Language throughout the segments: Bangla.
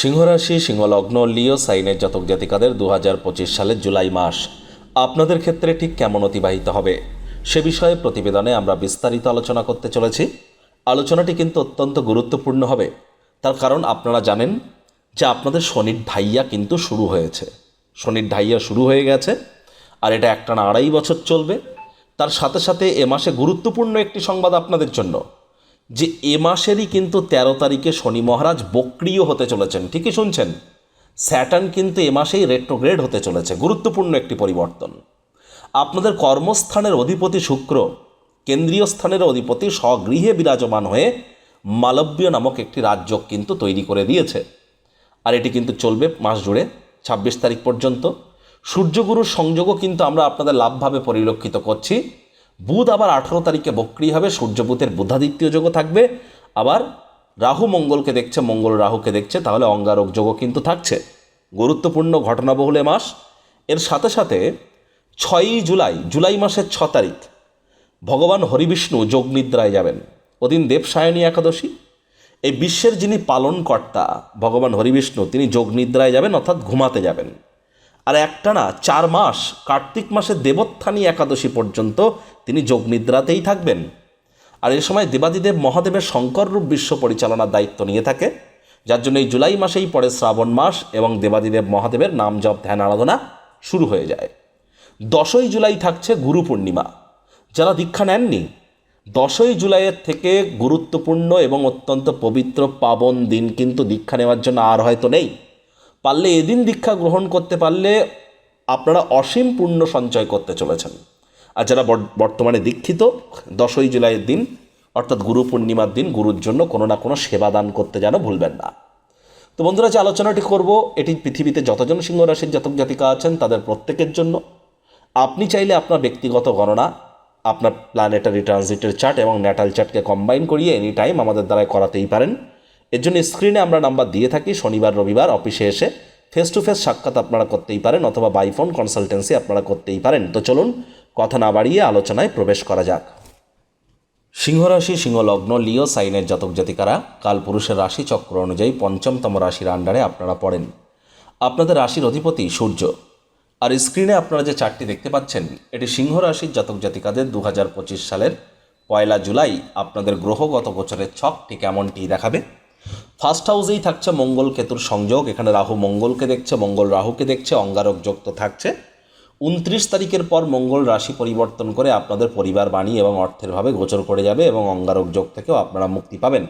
সিংহরাশি, সিংহলগ্ন, লিও, সাইনের জাতক জাতিকাদের দু হাজার পঁচিশ সালের জুলাই মাস। আপনাদের ক্ষেত্রে ঠিক কেমন অতিবাহিত হবে? সে বিষয়ে প্রতিবেদনে আমরা বিস্তারিত আলোচনা করতে চলেছি। আলোচনাটি কিন্তু অত্যন্ত গুরুত্বপূর্ণ হবে। তার কারণ আপনারা জানেন যে আপনাদের শনির ঢাইয়া কিন্তু শুরু হয়েছে। শনির ঢাইয়া শুরু হয়ে গেছে আর এটা একটানা আড়াই বছর চলবে। তার সাথে সাথে এ মাসে গুরুত্বপূর্ণ একটি সংবাদ আপনাদের জন্য। যে এ মাসেরই কিন্তু ১৩ তারিখে শনি মহারাজ বক্রিয় হতে চলেছেন, ঠিকই শুনছেন? স্যাটার্ন কিন্তু এ মাসেই রেট্রোগ্রেড হতে চলেছে, গুরুত্বপূর্ণ একটি পরিবর্তন। আপনাদের কর্মস্থানের অধিপতি শুক্র, কেন্দ্রীয় স্থানের অধিপতি স্বগৃহে বিরাজমান হয়ে মালব্য নামক একটি রাজ্য কিন্তু তৈরি করে দিয়েছে। আর এটি কিন্তু চলবে মাস জুড়ে, ছাব্বিশ তারিখ পর্যন্ত। সূর্যগুরুর সংযোগও কিন্তু আমরা আপনাদের লাভভাবে পরিলক্ষিত করছি। বুধ আবার আঠেরো তারিখে বক্রি হবে সূর্য সূর্যবুধের বুধাদিত্য যোগও থাকবে। আবার রাহু মঙ্গলকে দেখছে, মঙ্গল রাহুকে দেখছে, তাহলে অঙ্গারক যোগও কিন্তু থাকছে। গুরুত্বপূর্ণ ঘটনাবহুল মাস। এর সাথে সাথে ছয়ই জুলাই জুলাই মাসের ছ তারিখ, ভগবান হরিবিষ্ণু যোগনিদ্রায় যাবেন। ওদিন দেবসায়নী একাদশী। এই বিশ্বের যিনি পালনকর্তা ভগবান হরিবিষ্ণু, তিনি যোগনিদ্রায় যাবেন, অর্থাৎ ঘুমাতে যাবেন। আর একটানা চার মাস, কার্তিক মাসে দেবোত্থানী একাদশী পর্যন্ত তিনি যোগনিদ্রাতেই থাকবেন। আর এ সময় দেবাদিদেব মহাদেবের শঙ্কর রূপ বিশ্ব পরিচালনার দায়িত্ব নিয়ে থাকে। যার জন্য এই জুলাই মাসেই পরে শ্রাবণ মাস এবং দেবাদিদেব মহাদেবের নাম জপ, ধ্যান, আরাধনা শুরু হয়ে যায়। দশই জুলাই থাকছে গুরু পূর্ণিমা। যারা দীক্ষা নেননি, দশই জুলাইয়ের থেকে গুরুত্বপূর্ণ এবং অত্যন্ত পবিত্র পাবন দিন কিন্তু দীক্ষা নেওয়ার জন্য আর হয়তো নেই। পারলে এদিন দীক্ষা গ্রহণ করতে পারলে আপনারা অসীম পুণ্য সঞ্চয় করতে চলেছেন। আর যারা বর- বর্তমানে দীক্ষিত, দশই জুলাইয়ের দিন, অর্থাৎ গুরু পূর্ণিমার দিন, গুরুর জন্য কোনো না কোনো সেবা দান করতে যেন ভুলবেন না। তো বন্ধুরা যে আলোচনাটি করব, এটি পৃথিবীতে যতজন সিংহ রাশির জাতক জাতিকা আছেন, তাদের প্রত্যেকের জন্য। আপনি চাইলে আপনার ব্যক্তিগত গণনা, আপনার প্ল্যানেটারি ট্রানজিটের চার্ট এবং ন্যাটাল চার্টকে কম্বাইন করিয়ে এনি টাইম আমাদের দ্বারাই করাতেই পারেন। এর জন্য স্ক্রিনে আমরা নাম্বার দিয়ে থাকি, শনিবার, রবিবার অফিসে এসে ফেস টু ফেস সাক্ষাৎ আপনারা করতেই পারেন অথবা বাই ফোন কনসালটেন্সি আপনারা করতেই পারেন। তো চলুন, কথা না বাড়িয়ে আলোচনায় প্রবেশ করা যাক। সিংহরাশি, সিংহলগ্ন, লিও সাইনের জাতক জাতিকারা কালপুরুষের রাশি চক্র অনুযায়ী পঞ্চমতম রাশির আন্ডারে আপনারা পড়েন। আপনাদের রাশির অধিপতি সূর্য। আর স্ক্রিনে আপনারা যে চারটি দেখতে পাচ্ছেন, এটি সিংহ রাশির জাতক জাতিকাদের দু হাজার পঁচিশ সালের পয়লা জুলাই আপনাদের গ্রহগত গোচরের ছক ঠিক এমনটি দেখাবে? ফার্স্ট হাউসেই থাকছে মঙ্গল কেতুর সংযোগ, এখানে রাহু মঙ্গলকে দেখছে, মঙ্গল রাহুকে দেখছে, অঙ্গারক যোগ তো থাকছে। উনত্রিশ তারিখের পর মঙ্গল রাশি পরিবর্তন করে আপনাদের পরিবার বাণী এবং অর্থের ভাবে গোচর করে যাবে এবং অঙ্গারক যোগ থেকেও আপনারা মুক্তি পাবেন।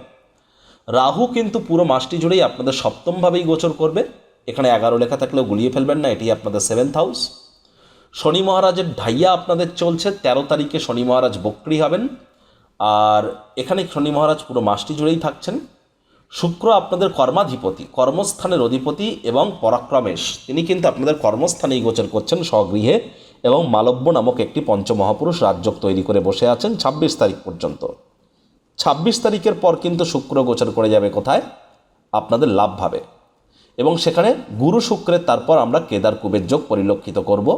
রাহু কিন্তু পুরো মাসটি জুড়েই আপনাদের সপ্তমভাবেই গোচর করবে। এখানে এগারো লেখা থাকলেও গুলিয়ে ফেলবেন না, এটি আপনাদের সেভেন্থ হাউস শনি মহারাজের ঢাইয়া আপনাদের চলছে, তেরো তারিখে শনি মহারাজ বক্রি হবেন। আর এখানে শনি মহারাজ পুরো মাসটি জুড়েই থাকছেন। শুক্র আপনাদের কর্মাধিপতি, কর্মস্থানের অধিপতি এবং পরাক্রমেশ। তিনি কিন্তু আপনাদের কর্মস্থানেই গোচর করছেন স্বগৃহে এবং মালব্য নামক একটি পঞ্চমহাপুরুষ রাজ্য তৈরি করে বসে আছেন ছাব্বিশ তারিখ পর্যন্ত। ছাব্বিশ তারিখের পর কিন্তু শুক্র গোচর করে যাবে কোথায়? আপনাদের লাভ ভাবে এবং সেখানে গুরু শুক্রের তারপর আমরা কেদার কুবের যোগ পরিলক্ষিত করব।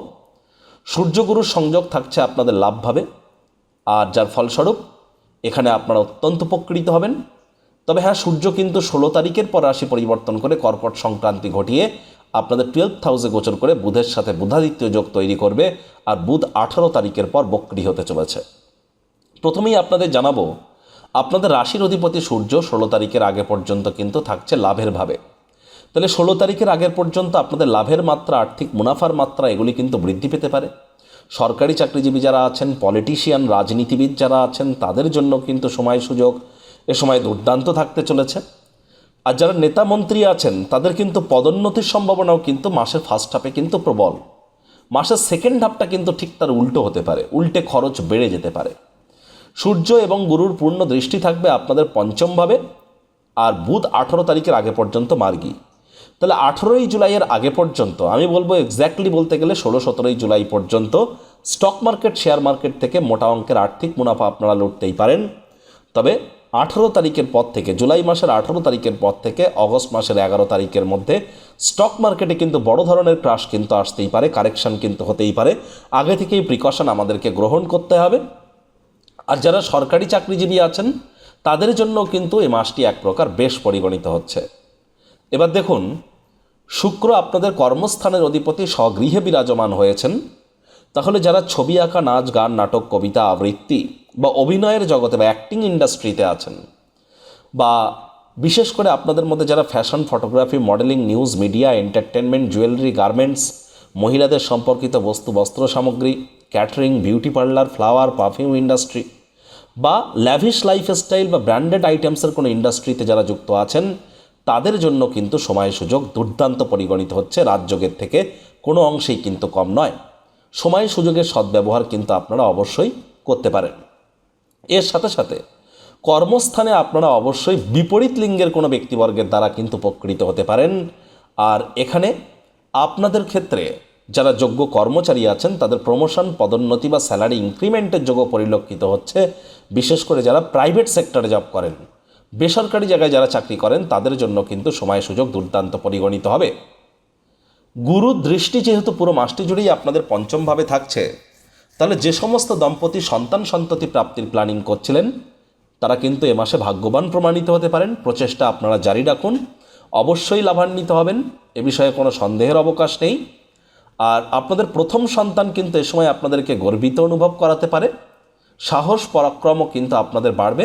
সূর্যগুরুর সংযোগ থাকছে আপনাদের লাভভাবে। আর যার ফলস্বরূপ, এখানে আপনারা অত্যন্ত উপকৃত হবেন। তবে হ্যাঁ সূর্য কিন্তু ষোলো তারিখের পর রাশি পরিবর্তন করে কর্কট সংক্রান্তি ঘটিয়ে আপনাদের টুয়েলভ হাউসে গোচর করে বুধের সাথে বুধাদিত্য যোগ তৈরি করবে আর বুধ আঠারো তারিখের পর বক্রি হতে চলেছে। প্রথমেই আপনাদের জানাব, আপনাদের রাশির অধিপতি সূর্য ষোলো তারিখের আগে পর্যন্ত কিন্তু থাকছে লাভের ভাবে। তাহলে ষোলো তারিখের আগের পর্যন্ত আপনাদের লাভের মাত্রা, আর্থিক মুনাফার মাত্রা এগুলি কিন্তু বৃদ্ধি পেতে পারে। সরকারি চাকরিজীবী যারা আছেন পলিটিশিয়ান রাজনীতিবিদ যারা আছেন, তাদের জন্য কিন্তু সময় সুযোগ এ সময় দুর্দান্ত থাকতে চলেছে। আর যারা নেতা মন্ত্রী আছেন, তাদের কিন্তু পদোন্নতির সম্ভাবনাও কিন্তু মাসের ফার্স্ট হাফে কিন্তু প্রবল। মাসের সেকেন্ড হাফটা কিন্তু ঠিক তার উল্টো হতে পারে, উল্টে খরচ বেড়ে যেতে পারে। সূর্য এবং গুরুর পূর্ণ দৃষ্টি থাকবে আপনাদের পঞ্চমভাবে আর বুধ আঠেরো তারিখের আগে পর্যন্ত মার্গী। তাহলে আঠেরোই জুলাইয়ের আগে পর্যন্ত, আমি বলব এক্স্যাক্টলি বলতে গেলে ষোলো সতেরোই জুলাই পর্যন্ত স্টক মার্কেট শেয়ার মার্কেট থেকে মোটা অঙ্কের আর্থিক মুনাফা আপনারা লুটতেই পারেন। তবে আঠেরো তারিখের পর থেকে, জুলাই মাসের আঠেরো তারিখের পর থেকে, অগস্ট মাসের এগারো তারিখের মধ্যে স্টক মার্কেটে কিন্তু বড় ধরনের ক্রাশ কিন্তু আসতেই পারে কারেকশন কিন্তু হতেই পারে। আগে থেকেই প্রিকশন আমাদেরকে গ্রহণ করতে হবে। আর যারা সরকারি চাকরিজীবী আছেন, তাদের জন্য কিন্তু এই মাসটি এক প্রকার বেশ পরিগণিত হচ্ছে। এবার দেখুন, শুক্র আপনাদের কর্মস্থানের অধিপতি স্বগৃহে বিরাজমান হয়েছেন। তাহলে যারা ছবি আঁকা, নাচ, গান, নাটক, কবিতা, আবৃত্তি বা অভিনয়ের জগতে বা অ্যাক্টিং ইন্ডাস্ট্রিতে আছেন বা বিশেষ করে আপনাদের মধ্যে যারা fashion photography modelling news media entertainment jewellery garments মহিলাদের সম্পর্কিত বস্তু, বস্ত্র সামগ্রী catering beauty parlour flower perfume industry বা ল্যাভিশ লাইফস্টাইল বা ব্র্যান্ডেড আইটেমসের কোনো ইন্ডাস্ট্রিতে যারা যুক্ত আছেন, তাদের জন্য কিন্তু সময় সুযোগ দুর্দান্ত পরিগণিত হচ্ছে রাজযোগের থেকে। কোনো অংশেই কিন্তু কম নয়। সময় সুযোগের সদ্ব্যবহার কিন্তু আপনারা অবশ্যই করতে পারেন। এর সাথে সাথে কর্মস্থানে আপনারা অবশ্যই বিপরীত লিঙ্গের কোনো ব্যক্তিবর্গের দ্বারা কিন্তু উপকৃত হতে পারেন। আর এখানে আপনাদের ক্ষেত্রে যারা যোগ্য কর্মচারী আছেন, তাদের প্রমোশন পদোন্নতি বা স্যালারি ইনক্রিমেন্টের যোগ্য পরিলক্ষিত হচ্ছে। বিশেষ করে যারা প্রাইভেট সেক্টরে জব করেন, বেসরকারি জায়গায় যারা চাকরি করেন, তাদের জন্য কিন্তু সময় সুযোগ দুর্দান্ত পরিগণিত হবে। গুরু দৃষ্টি যেহেতু পুরো মাসটি জুড়েই আপনাদের পঞ্চমভাবে থাকছে, তাহলে যে সমস্ত দম্পতি সন্তান সন্ততি প্রাপ্তির প্ল্যানিং করছিলেন, তারা কিন্তু এ মাসে ভাগ্যবান প্রমাণিত হতে পারেন। প্রচেষ্টা আপনারা জারি রাখুন। অবশ্যই লাভান্বিত হবেন, এ বিষয়ে কোনো সন্দেহের অবকাশ নেই। আর আপনাদের প্রথম সন্তান কিন্তু এ সময় আপনাদেরকে গর্বিত অনুভব করাতে পারে। সাহস, পরাক্রমও কিন্তু আপনাদের বাড়বে।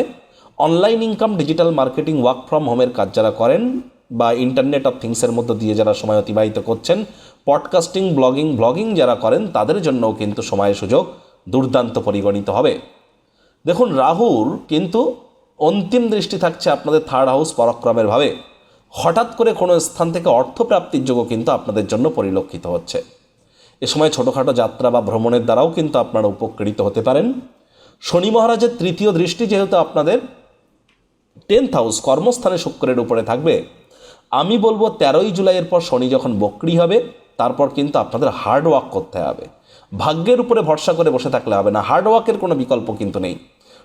Online income digital marketing work from হোমের কাজ যারা করেন বা ইন্টারনেট অফ থিংসের মধ্য দিয়ে যারা সময় অতিবাহিত করছেন পডকাস্টিং ব্লগিং ব্লগিং যারা করেন, তাদের জন্যও কিন্তু সময় সুযোগ দুর্দান্ত পরিগণিত হবে। দেখুন, রাহুর কিন্তু অন্তিম দৃষ্টি থাকছে আপনাদের থার্ড হাউস পরাক্রমের ভাবে। হঠাৎ করে কোনো স্থান থেকে অর্থপ্রাপ্তির যোগও কিন্তু আপনাদের জন্য পরিলক্ষিত হচ্ছে। এ সময় ছোটোখাটো যাত্রা বা ভ্রমণের দ্বারাও কিন্তু আপনারা উপকৃত হতে পারেন। শনি মহারাজের তৃতীয় দৃষ্টি যেহেতু আপনাদের টেন্থ হাউস কর্মস্থানে শুক্রের উপরে থাকবে আমি বলব তেরোই জুলাইয়ের পর শনি যখন বক্রি হবে, তারপর কিন্তু আপনাদের হার্ড ওয়ার্ক করতে হবে। ভাগ্যের উপরে ভরসা করে বসে থাকলে হবে না। হার্ড ওয়ার্কের কোনো বিকল্প কিন্তু নেই।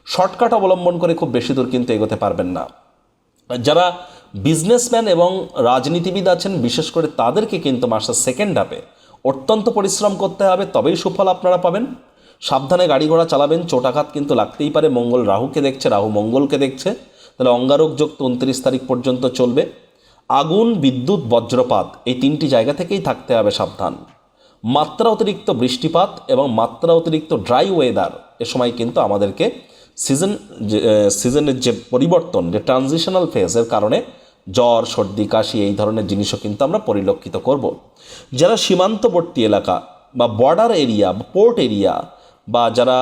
শর্টকাট অবলম্বন করে খুব বেশি দূর কিন্তু এগোতে পারবেন না। যারা বিজনেসম্যান এবং রাজনীতিবিদ আছেন, বিশেষ করে তাদেরকে কিন্তু মাসের সেকেন্ড হাফে অত্যন্ত পরিশ্রম করতে হবে, তবেই সুফল আপনারা পাবেন। সাবধানে গাড়ি ঘোড়া চালাবেন চোটাঘাত কিন্তু লাগতেই পারে। মঙ্গল রাহুকে দেখছে, রাহু মঙ্গলকে দেখছে। তাহলে অঙ্গারক যোগ উনত্রিশ তারিখ পর্যন্ত চলবে। আগুন, বিদ্যুৎ, বজ্রপাত এই তিনটি জায়গা থেকেই থাকতে হবে সাবধান। মাত্রা অতিরিক্ত বৃষ্টিপাত এবং মাত্রা অতিরিক্ত ড্রাই ওয়েদার এ সময় কিন্তু আমাদেরকে সিজন সিজনের যে পরিবর্তন, যে ট্রানজিশনাল ফেজের কারণে জ্বর, সর্দি, কাশি এই ধরনের জিনিসও কিন্তু আমরা পরিলক্ষিত করব। যারা সীমান্তবর্তী এলাকা বা বর্ডার এরিয়া বা পোর্ট এরিয়া বা যারা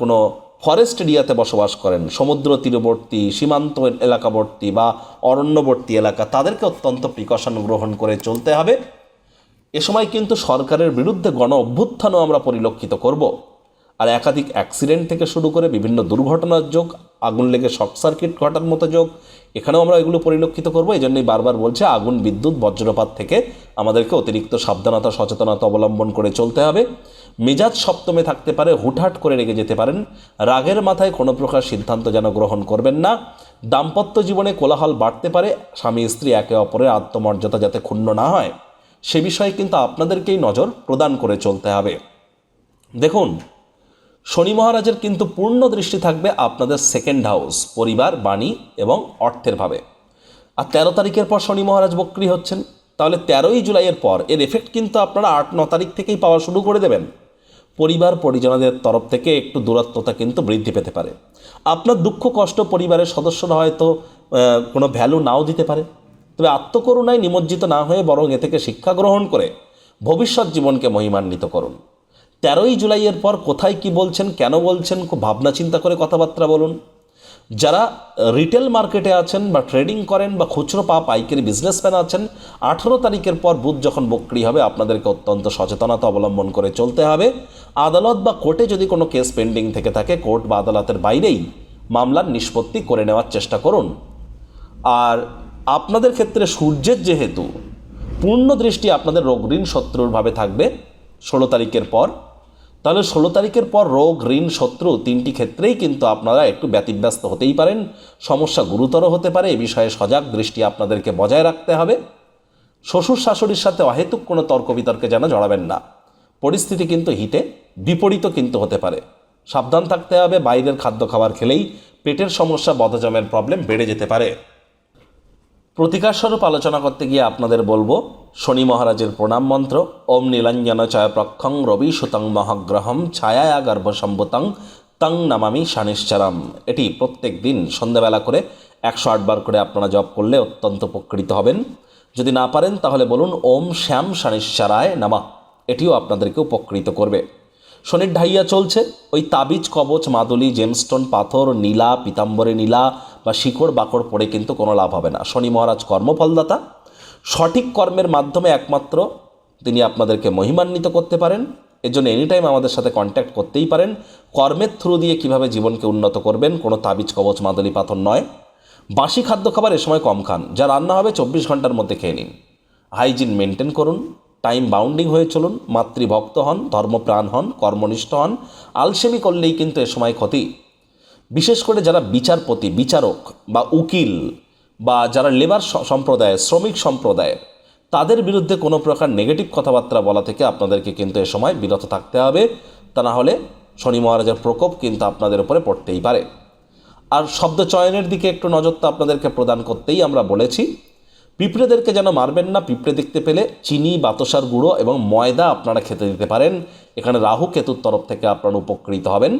কোনো ফরেস্ট এরিয়াতে বসবাস করেন। সমুদ্র তীরবর্তী, সীমান্ত এলাকাবর্তী বা অরণ্যবর্তী এলাকা, তাদেরকে অত্যন্ত প্রিকশন গ্রহণ করে চলতে হবে। এ সময় কিন্তু সরকারের বিরুদ্ধে গণ অভ্যুত্থানও আমরা পরিলক্ষিত করব। আর একাধিক অ্যাক্সিডেন্ট থেকে শুরু করে বিভিন্ন দুর্ঘটনার যোগ, আগুন লেগে শর্ট সার্কিট ঘটার মতো যোগ। এখানেও আমরা এগুলো পরিলক্ষিত করব। এই জন্যই বারবার বলছে, আগুন, বিদ্যুৎ, বজ্রপাত থেকে আমাদেরকে অতিরিক্ত সাবধানতা, সচেতনতা অবলম্বন করে চলতে হবে। মেজাজ সপ্তমে থাকতে পারে, হুটহাট করে রেগে যেতে পারেন। রাগের মাথায় কোনো প্রকার সিদ্ধান্ত যেন গ্রহণ করবেন না। দাম্পত্য জীবনে কোলাহল বাড়তে পারে, স্বামী, স্ত্রী একে অপরের আত্মমর্যাদা যাতে ক্ষুণ্ণ না হয়। সে বিষয়ে কিন্তু আপনাদেরকেই নজর প্রদান করে চলতে হবে। দেখুন শনি মহারাজের কিন্তু পূর্ণ দৃষ্টি থাকবে আপনাদের সেকেন্ড হাউস পরিবার, বাণী এবং অর্থের ভাবে। আর তেরো তারিখের পর শনি মহারাজ বক্রি হচ্ছেন, তাহলে তেরোই জুলাইয়ের পর এর এফেক্ট কিন্তু আপনারা আট, ন তারিখ থেকেই পাওয়া শুরু করে দেবেন। পরিবার, পরিজনদের তরফ থেকে একটু দূরত্বতা কিন্তু বৃদ্ধি পেতে পারে। আপনার দুঃখ, কষ্ট পরিবারের সদস্যরা হয়তো কোনো ভ্যালু নাও দিতে পারে। তবে আত্মকরুণায় নিমজ্জিত না হয়ে বরং এ থেকে শিক্ষা গ্রহণ করে ভবিষ্যৎ জীবনকে মহিমান্বিত করুন। তেরোই জুলাইয়ের পর কোথায় কি বলছেন, কেন বলছেন, খুব ভাবনা চিন্তা করে কথাবার্তা বলুন। যারা রিটেল মার্কেটে আছেন বা ট্রেডিং করেন বা খুচরো পা পাইকারি বিজনেসম্যান আছেন, আঠেরো তারিখের পর বুধ যখন বক্রি হবে, আপনাদেরকে অত্যন্ত সচেতনতা অবলম্বন করে চলতে হবে। আদালত বা কোর্টে যদি কোনো কেস পেন্ডিং থেকে থাকে, কোর্ট বা আদালতের বাইরেই মামলার নিষ্পত্তি করে নেওয়ার চেষ্টা করুন। আর আপনাদের ক্ষেত্রে সূর্যের যেহেতু, পূর্ণ দৃষ্টি আপনাদের রোগ ঋণ শত্রুরভাবে থাকবে, ষোলো তারিখের পর তাহলে ষোলো তারিখের পর রোগ, ঋণ, শত্রু তিনটি ক্ষেত্রেই কিন্তু আপনারা একটু ব্যতিব্যস্ত হতেই পারেন। সমস্যা গুরুতর হতে পারে, এ বিষয়ে সজাগ দৃষ্টি আপনাদেরকে বজায় রাখতে হবে। শ্বশুর শাশুড়ির সাথে অহেতুক কোনো তর্ক বিতর্কে যেন জড়াবেন না। পরিস্থিতি কিন্তু হিতে বিপরীত কিন্তু হতে পারে। সাবধান থাকতে হবে, বাইরের খাদ্য খাবার খেলেই পেটের সমস্যা বদজমের প্রবলেম বেড়ে যেতে পারে। প্রতিকার স্বরূপ আলোচনা করতে গিয়ে আপনাদের বলব, শনি মহারাজের প্রণাম মন্ত্র, ওম নীলাঞ্জন চয় প্রক্ষং রবি সুতং মহাগ্রহম ছায়া গর্ভসম্ভুতং তং নামামি শানিশ্চারাম। এটি প্রত্যেক দিন সন্ধ্যাবেলা করে একশো আটবার করে আপনারা জপ করলে অত্যন্ত উপকৃত হবেন। যদি না পারেন তাহলে বলুন, ওম শ্যাম শানিশ্চারায় নামা। এটিও আপনাদেরকে উপকৃত করবে। শনির ঢাইয়া চলছে। ওই তাবিজ, কবচ, মাদুলি জেমস্টোন পাথর, নীলা, পিতাম্বরী নীলা বা শিকড়, বাকড় পড়ে কিন্তু কোনো লাভ হবে না। শনি মহারাজ কর্মফলদাতা। সঠিক কর্মের মাধ্যমে একমাত্র তিনি আপনাদেরকে মহিমান্বিত করতে পারেন। এজন্য এনি টাইম আমাদের সাথে কন্ট্যাক্ট করতেই পারেন। কর্মের থ্রু দিয়ে কীভাবে জীবনকে উন্নত করবেন, কোনো তাবিজ, কবচ, মাদুলি, পাথর নয়। বাসি খাদ্য খাবার এ সময় কম খান। যা রান্না হবে চব্বিশ ঘণ্টার মধ্যে খেয়ে নিন। হাইজিন মেনটেন করুন। টাইম বাউন্ডিং হয়ে চলুন, মাতৃভক্ত হন, ধর্মপ্রাণ হন, কর্মনিষ্ঠ হন আলসেমি করলেই কিন্তু এ সময় ক্ষতি। বিশেষ করে যারা বিচারপতি, বিচারক বা উকিল বা যারা লেবার সম্প্রদায়, শ্রমিক সম্প্রদায়, তাদের বিরুদ্ধে কোনো প্রকার নেগেটিভ কথাবার্তা বলা থেকে আপনাদেরকে কিন্তু এ সময় বিরত থাকতে হবে। তা না হলে শনি মহারাজের প্রকোপ কিন্তু আপনাদের উপরে পড়তেই পারে। আর শব্দ চয়নের দিকে একটু নজর তো আপনাদেরকে প্রদান করতেই আমরা বলেছি পিঁপড়েদেরকে যেন মারবেন না, পিঁপড়ে দেখতে পেলে চিনি, বাতাসার গুঁড়ো এবং ময়দা আপনারা খেতে দিতে পারেন। এখানে রাহু কেতুর তরফ থেকে আপনারা উপকৃত হবেন।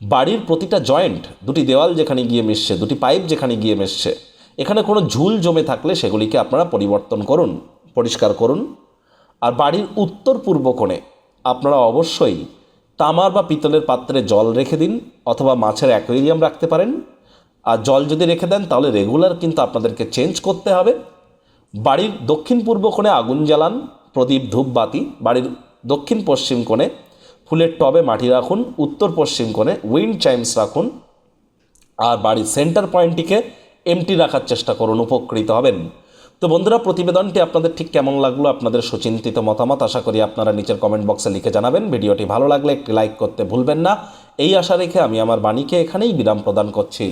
বাড়ির প্রতিটা জয়েন্ট, দুটি দেওয়াল যেখানে গিয়ে মিশছে, দুটি পাইপ যেখানে গিয়ে মিশছে, এখানে কোনো ঝুল জমে থাকলে সেগুলিকে আপনারা পরিবর্তন করুন, পরিষ্কার করুন। আর বাড়ির উত্তর পূর্ব কোণে আপনারা অবশ্যই তামার বা পিতলের পাত্রে জল রেখে দিন অথবা মাছের অ্যাকোয়ারিয়াম রাখতে পারেন। আর জল যদি রেখে দেন তাহলে রেগুলার কিন্তু আপনাদেরকে চেঞ্জ করতে হবে। বাড়ির দক্ষিণ পূর্ব কোণে আগুন জ্বালান, প্রদীপ ধূপ বাতি। বাড়ির দক্ষিণ পশ্চিম কোণে ফুলের টবে মাটি রাখুন, উত্তর পশ্চিম কোণে উইন্ড চাইমস রাখুন। আর বাড়ির সেন্টার পয়েন্টটিকে এমটি রাখার চেষ্টা করুন, উপকৃত হবেন। তো বন্ধুরা, প্রতিবেদনটি আপনাদের ঠিক কেমন লাগল, আপনাদের সুচিন্তিত মতামত, আশা করি আপনারা নিচের কমেন্ট বক্সে লিখে জানাবেন। ভিডিওটি ভালো লাগলে একটি লাইক করতে ভুলবেন না। এই আশা রেখে আমি আমার বাণীকে এখানেই বিরাম প্রদান করছি।